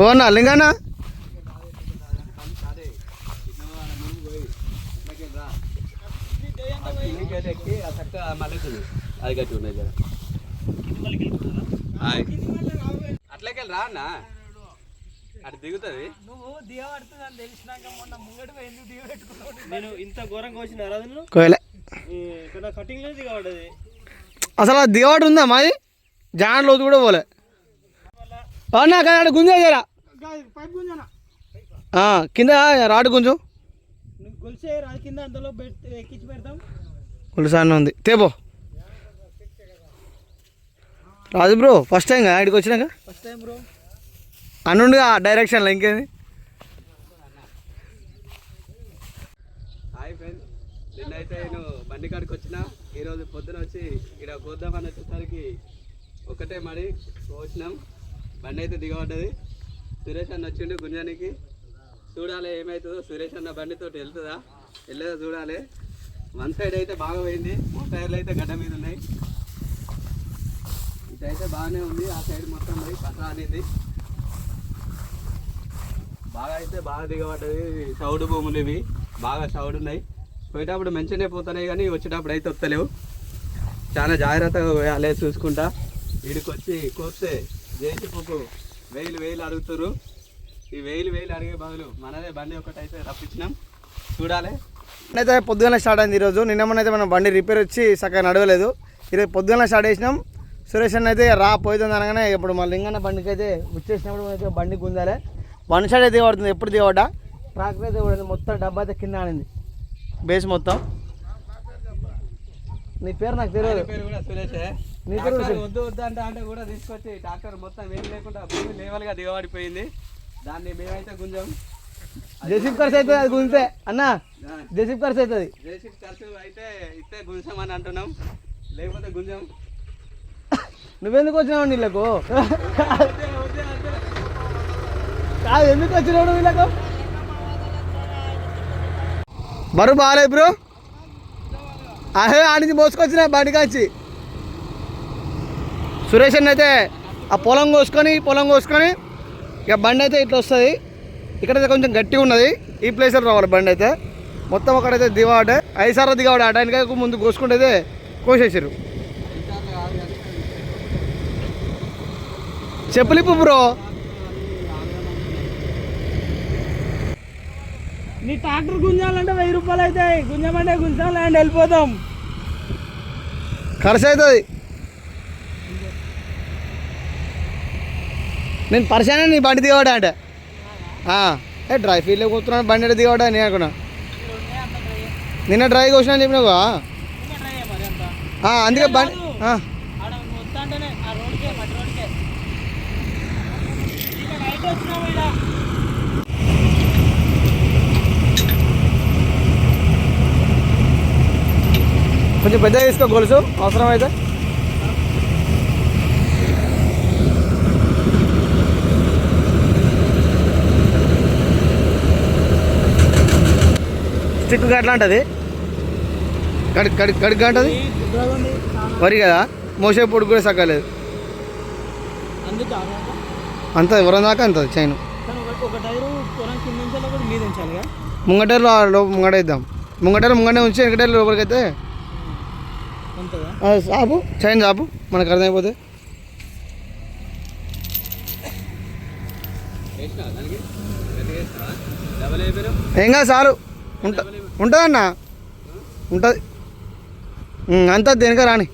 ఓ అన్న లింగన్న ఎక్కి ఆ చక్క మళ్ళీ అది గట్టి ఉన్నాయి హాయ్. అట్లకెళ్ళి రా అన్న. అటు దిగుతుంది. నువ్వు దిగ పడుతుందని తెలిసినాక మొన్న ముంగడు ఎందుకు దిగ పెట్టుకున్నావు నేను ఇంత రాదు కోయలే ఇక్కడ కటింగ్లో దిగబడ్డది. అసలు ఆ దిగవాడు ఉందా మాది? జాన్ లోతు కూడా పోలే. అన్న అక్కడ గుంజేసారా కింద రాడు గుంజు. నువ్వు రాదు కింద పెట్టి ఎక్కించి ఉంది తేపో రాజు బ్రో ఫస్ట్ టైం ఇక్కడికి వచ్చినాక? ఫస్ట్ టైం బ్రో అన్నుండిగా డైరెక్షన్లో ఇంకేంది? హాయ్ ఫ్రెండ్ నిన్నైతే నేను బండి కాడికి వచ్చిన. ఈరోజు పొద్దున వచ్చి ఇక్కడ కోద్దామని వచ్చేసరికి ఒకటే మరి కోసినాం బండి అయితే దిగబడ్డది. సురేష్ అన్న వచ్చిండు గుంజానికి. చూడాలి ఏమవుతుందో సురేష్ అన్న బండితో వెళ్తుందా? వెళ్ళేదో చూడాలి. వన్ సైడ్ అయితే బాగా పోయింది. మూడు టైర్లు అయితే గడ్డ మీద ఉన్నాయి. ఇదైతే బాగానే ఉంది. ఆ సైడ్ మొత్తం పోయి పట్ల అనేది. బాగా అయితే బాగా దిగబడ్డది. చౌడు భూములు ఇవి. బాగా చౌడు ఉన్నాయి. పోయేటప్పుడు మంచిగానే పోతున్నాయి కానీ వచ్చేటప్పుడు అయితే వస్తలేవు. చాలా జాగ్రత్తగా పోయాలి చూసుకుంటా. వీడికి వచ్చి కోస్తే జేసి వేలు వేలు అడుగుతారు ఈ వేలు వేలు అడిగే బదులు మనదే బండి ఒకటి అయితే రప్పించినాం. చూడాలి. అయితే పొద్దుగానే స్టార్ట్ అయింది ఈరోజు. నిన్న మొన్న అయితే మన బండి రిపేర్ వచ్చి సగం నడవలేదు. ఈరోజు పొద్దుగానే స్టార్ట్ చేసినాం. సురేష్ అన్న అయితే రా పోతుంది అనగానే ఇప్పుడు మా లింగన్న బండికి అయితే వచ్చేసినప్పుడు అయితే బండి గుందాలి వన్ సైడ్ అయితే దిగబడుతుంది ఎప్పుడు దిగబడ్డా ట్రాక్టర్ అయితే పడింది మొత్తం డబ్బా అయితే కింద ఆడింది. బేస్ మొత్తం. నీ పేరు నాకు తెలియదు. వద్దు వద్దు అంటే అంటే కూడా తీసుకొచ్చి ట్రాక్టర్ మొత్తం వేలు లేకుండా భూమి లేవల్గా దిగబడిపోయింది. దాన్ని మేమైతే గుంజాం. జెసిప్ ఖర్చు అవుతుంది అది గుంజితే అన్న జెసిప్ ఖర్చు అవుతుంది. జేసీ ఖర్చు అయితే ఇస్తే గుంజామని అంటున్నాం. లేకపోతే గుంజాం. నువ్వెందుకు వచ్చినావు నీళ్ళకు? కాదు ఎందుకు వచ్చినావు వీళ్ళకు బరువు బాగాలేదు బ్రో. అహే ఆడికి మోసుకొచ్చిన బండి కాచి. సురేష్ అన్న అయితే ఆ పొలం కోసుకొని పొలం కోసుకొని ఇక బండి అయితే ఇట్లా వస్తుంది. ఇక్కడైతే కొంచెం గట్టిగా ఉన్నది. ఈ ప్లేస్లో రావాలి బండి అయితే. మొత్తం అక్కడైతే దివాడే ఐదు సార్లు దిగాడు ఆ టైంకి ముందు కోసుకుంటే అయితే కోసేసారు చెప్పులిప్పు బ్రో. నీ ట్రాక్టర్ గుంజాలంటే వెయ్యి రూపాయలు అవుతాయి. గుంజమంటే గుంజాం ల్యాండ్ వెళ్ళిపోతాం. ఖర్చు అవుతుంది. నేను పరిశానే నీ బండి దిగవాడా అంటే. ఏ డ్రై ఫీల్డ్లో కూర్చున్నాను బండి ఎక్కడ దిగవాడా నేను అనుకున్నా. నిన్న డ్రై కోసిన అని చెప్పినావా అందుకే బండి ఆ, ఆడ వస్తాంటేనే ఆ రోడ్కే మట్టి రోడ్కే ఇక నైట్ వచ్చినావు ఇలా కొంచెం పెద్ద తీసుకో గొలుసు అవసరం అయితే స్టిక్ గట్లా ఉంటుంది కడి కడి కడిగా ఉంటుంది వరి కదా? మోసే పొడుగు కూడా అందుకు అంత ఎవరం దాకా అంత చైన్ కానీ ఒక ఒక టైరు పొలం కింద ఉంచాలి ఒకటి మీద ఉంచాలిగా ముంగటేరు ముంగట ఇద్దాం ముంగటేరు ముంగటే ఉంచి వెనకటేరు లోపలికి అయితే సాపు చైన్ సాపు మనకు అర్థమైపోతే ఏం కాదు సారు. ఉంట ఉంటుందన్నా ఉంటుంది అంతా దేనిక రాని.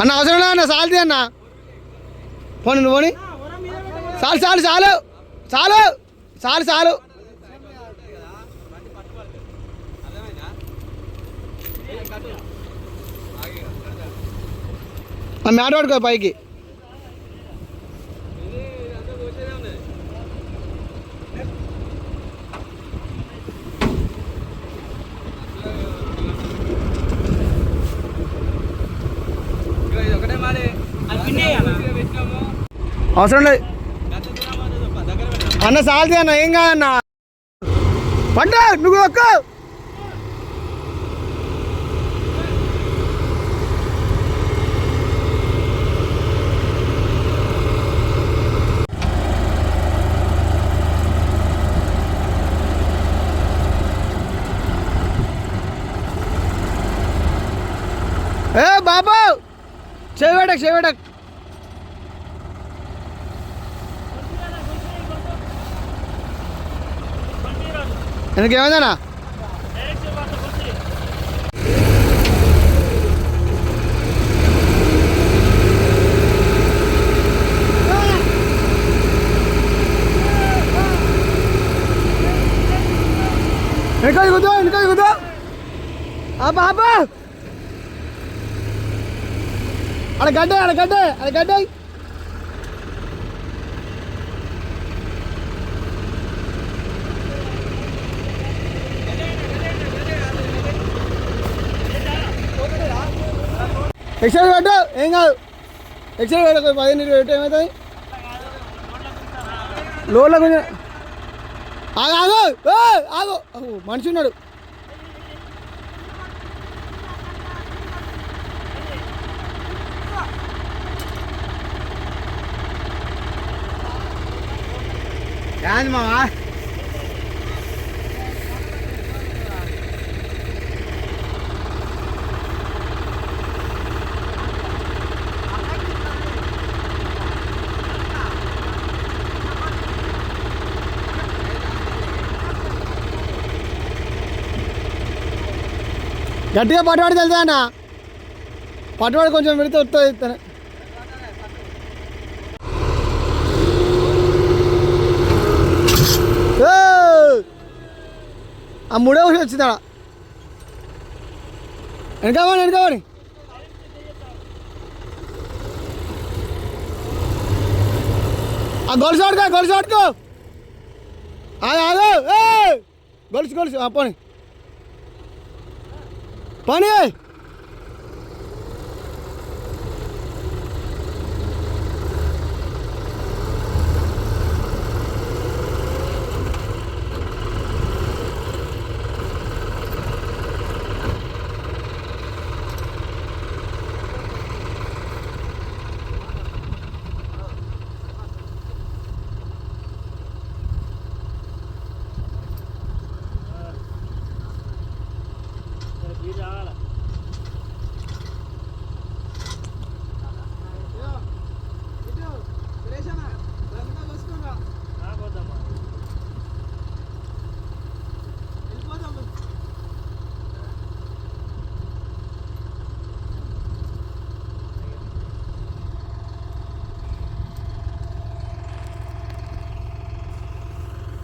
అన్న అవసరం అన్న? సాల్ది అన్న. పోనీ నువ్వు పోనీ. చాలు చాలు చాలు చాలు చాలు చాలు ఆ మ్యాట్ పడుకో పైకి. అవసరం లేదు. అన్న సాల్తీ అన్న ఏం కాదన్న? పంట నువ్వు ఒక్క ఏ బాబు చేవేడక్ చేవేడక్ ఎందుకు ఏమైందన్నా వెనకాల కుదో వెనకాల కుదో ఆపా ఆపా అక్కడ గడ్డ అక్కడ గడ్డ పెట్టు ఏం కాదు ఎక్స్ట్రా పెట్టు పదిహేను ఇరవై పెట్టు ఏమవుతుంది లోన్లో కొంచెం ఆగు ఆగు ఆగు, మనిషి ఉన్నాడు ఏంది మామా గట్టిగా పట్టుబడి తెలుసా అన్న పట్టుబడి కొంచెం పెడితే వస్తుంది ఆ మూడే ఊసి వచ్చిందా వెనకామని వెనకామని ఆ గొలుసు ఆడుకో గొలుసు ఆడుకో ఆగు ఆగు గొలుసు గొలుసు. ఆ, పోనీ. పని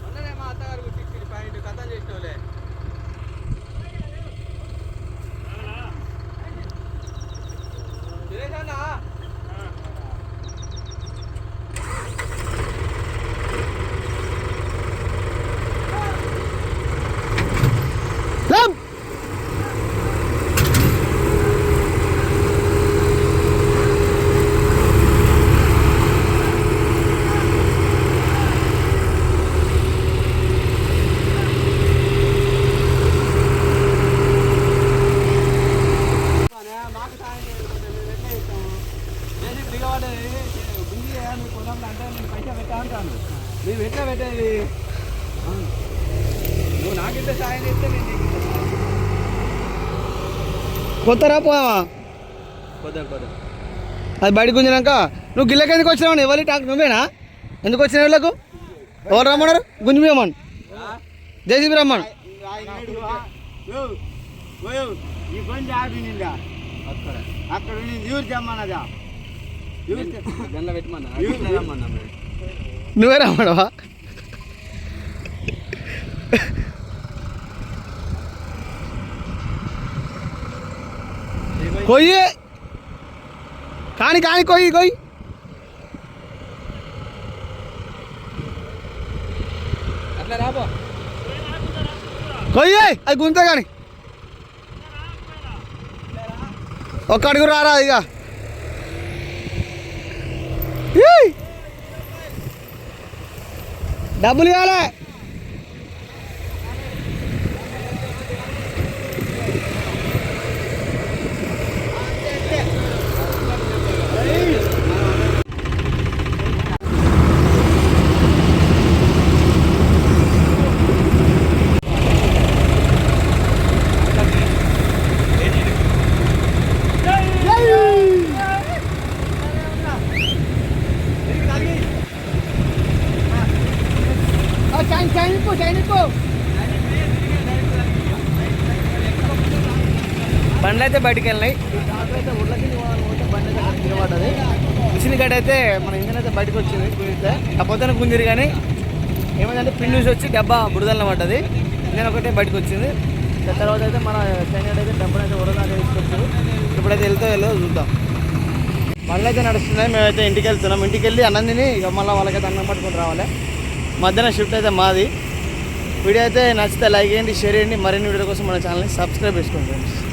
మొన్ననే మా అత్తగారు కుట్టించింది పాయింట్ కథం చేసినోలే సురేష్ అన్న లేం మాకు సాయం చేయకపోతే మేము ఎట్లా ఇస్తాము చేసి దిగబడ్డది బింది మీ పొలంలో అంటే నేను పైసా పెట్టా అంటాను మేము ఎట్లా పెట్టేది ఆ. నువ్వు నాకింత సాయం చేస్తే నేను నీకు ఇంత సాయం చేస్తాను. కొత్తరా పోవా కొద్దాం కొద్దాం అది బయటకు గుంజినాక నువ్వు గిల్లకి ఎందుకు వచ్చినావు ఎవరి టాక్ నువ్వేనా? ఎందుకు వచ్చిన వీళ్ళకు ఎవరు రమ్మన్నారు? జేసీబీ రమ్మను బండి ఆపినిందా అక్కడ అక్కడ. ఉన్నది ఎవరు కొయ్యి. కాని కాని కొయ్యి కొయ్యి. కొయ్యి అది గుంత కానీ. ఒక్క అడుగు రారా ఇక! డబ్బులు ఇవ్వాలి చైన్ చైన్ ఇప్పు చైన్ ఇప్పు బండ్లు అయితే బయటికి వెళ్ళినాయి అయితే బండి అయితే మిషన్ గడ్డ అయితే మన ఇంజన్ అయితే బయటకు వచ్చింది కుదిరితే కాకపోతే గుంజిరు కానీ ఏమైందంటే పిన్ నుంచి వచ్చి డబ్బా బురదల్లో పడ్డది. ఇంజన్ ఒకటే బయటకు వచ్చింది తర్వాత అయితే మన చైన్ అయితే డబ్బులు అయితే ఉడదాకా తీసుకొచ్చారు ఇప్పుడైతే వెళ్తే వెళ్ళో చూద్దాం. బండ్లు అయితే నడుస్తున్నాయి. మేమైతే ఇంటికి వెళ్తున్నాం. ఇంటికి వెళ్ళి అన్నందిని ఇక మళ్ళీ వాళ్ళకైతే అన్నం పట్టుకొని రావాలి. మధ్యాహ్నం షిఫ్ట్ అయితే మాది. వీడియో అయితే నచ్చితే లైక్ చేయండి షేర్ చేయండి. మరిన్ని వీడియో కోసం మన ఛానల్ని సబ్స్క్రైబ్ చేసుకోండి ఫ్రెండ్స్